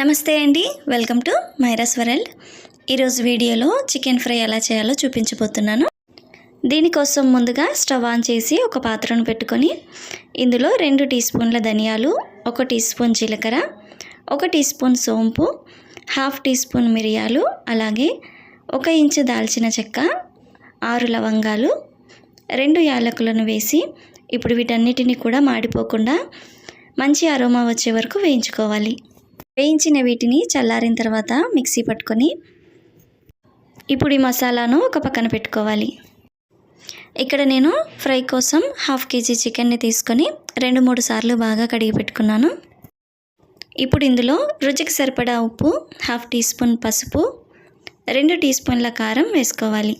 నమస్తే అండి. Welcome to Myra's world. ఈరోజు వీడియోలో చికెన్ ఫ్రై ఎలా చేయాలో చూపించబోతున్నాను. దీనికోసం ముందుగా స్టవ్ ఆన్ చేసి ఒక పాత్రను పెట్టుకొని ఇందులో రెండు టీ స్పూన్ల ధనియాలు ఒక టీ స్పూన్ జీలకర్ర ఒక టీ స్పూన్ సోంపు హాఫ్ టీ స్పూన్ మిరియాలు అలాగే ఒక ఇంచు దాల్చిన చెక్క ఆరు లవంగాలు రెండు యాలకులను వేసి ఇప్పుడు వీటన్నిటిని కూడా మాడిపోకుండా మంచి అరోమా వచ్చే వరకు వేయించుకోవాలి. వేయించిన వీటిని చల్లారిన తర్వాత మిక్సీ పట్టుకొని ఇప్పుడు ఈ మసాలాను ఒక పక్కన పెట్టుకోవాలి. ఇక్కడ నేను ఫ్రై కోసం హాఫ్ కేజీ చికెన్ని తీసుకొని రెండు మూడు సార్లు బాగా కడిగి పెట్టుకున్నాను. ఇప్పుడు ఇందులో రుచికి సరిపడా ఉప్పు హాఫ్ టీ స్పూన్ పసుపు రెండు టీ స్పూన్ల కారం వేసుకోవాలి.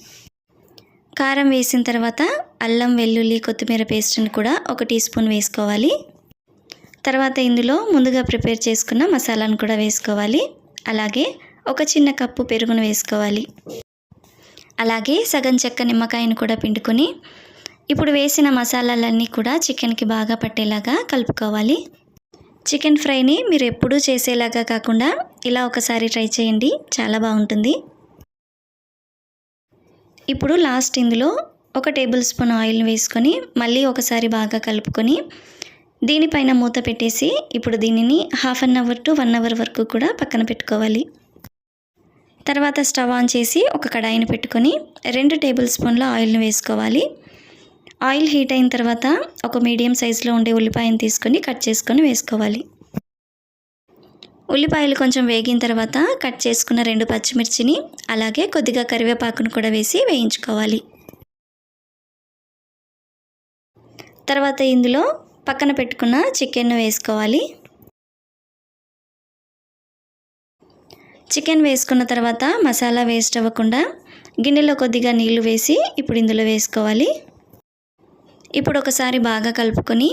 కారం వేసిన తర్వాత అల్లం వెల్లుల్లి కొత్తిమీర పేస్ట్ని కూడా ఒక టీ స్పూన్ వేసుకోవాలి. తర్వాత ఇందులో ముందుగా ప్రిపేర్ చేసుకున్న మసాలాను కూడా వేసుకోవాలి. అలాగే ఒక చిన్న కప్పు పెరుగును వేసుకోవాలి. అలాగే సగం చెక్క నిమ్మకాయను కూడా పిండుకొని ఇప్పుడు వేసిన మసాలాలన్నీ కూడా చికెన్కి బాగా పట్టేలాగా కలుపుకోవాలి. చికెన్ ఫ్రైని మీరు ఎప్పుడూ చేసేలాగా కాకుండా ఇలా ఒకసారి ట్రై చేయండి. చాలా బాగుంటుంది. ఇప్పుడు లాస్ట్ ఇందులో ఒక టేబుల్ స్పూన్ ఆయిల్ వేసుకొని మళ్ళీ ఒకసారి బాగా కలుపుకొని దీనిపైన మూత పెట్టేసి ఇప్పుడు దీనిని half an hour to one hour వరకు కూడా పక్కన పెట్టుకోవాలి. తర్వాత స్టవ్ ఆన్ చేసి ఒక కడాయిని పెట్టుకొని రెండు టేబుల్ స్పూన్ల ఆయిల్ని వేసుకోవాలి. ఆయిల్ హీట్ అయిన తర్వాత ఒక మీడియం సైజులో ఉండే ఉల్లిపాయను తీసుకొని కట్ చేసుకొని వేసుకోవాలి. ఉల్లిపాయలు కొంచెం వేగిన తర్వాత కట్ చేసుకున్న రెండు పచ్చిమిర్చిని అలాగే కొద్దిగా కరివేపాకును కూడా వేసి వేయించుకోవాలి. తర్వాత ఇందులో పక్కన పెట్టుకున్న చికెన్ వేసుకోవాలి. చికెన్ వేసుకున్న తర్వాత మసాలా వేస్ట్ అవ్వకుండా గిన్నెలో కొద్దిగా నీళ్ళు వేసి ఇప్పుడు ఇందులో వేసుకోవాలి. ఇప్పుడు ఒకసారి బాగా కలుపుకొని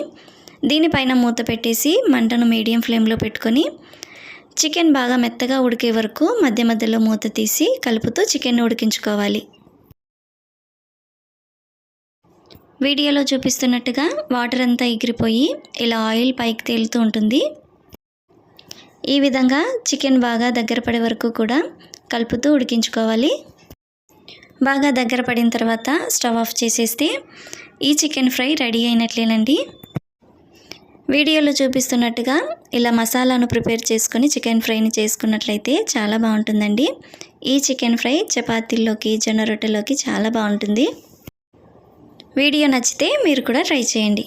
దీనిపైన మూత పెట్టేసి మంటను మీడియం ఫ్లేమ్లో పెట్టుకొని చికెన్ బాగా మెత్తగా ఉడికే వరకు మధ్య మధ్యలో మూత తీసి కలుపుతూ చికెన్ ఉడికించుకోవాలి. వీడియోలో చూపిస్తున్నట్టుగా వాటర్ అంతా ఎగిరిపోయి ఇలా ఆయిల్ పైకి తేలుతూ ఉంటుంది. ఈ విధంగా చికెన్ బాగా దగ్గర పడే వరకు కూడా కలుపుతూ ఉడికించుకోవాలి. బాగా దగ్గర పడిన తర్వాత స్టవ్ ఆఫ్ చేసేస్తే ఈ చికెన్ ఫ్రై రెడీ అయినట్లేనండి. వీడియోలో చూపిస్తున్నట్టుగా ఇలా మసాలాను ప్రిపేర్ చేసుకొని చికెన్ ఫ్రైని చేసుకున్నట్లయితే చాలా బాగుంటుందండి. ఈ చికెన్ ఫ్రై చపాతీల్లోకి జొన్న రొట్టెలోకి చాలా బాగుంటుంది. వీడియో నచ్చితే మీరు కూడా ట్రై చేయండి.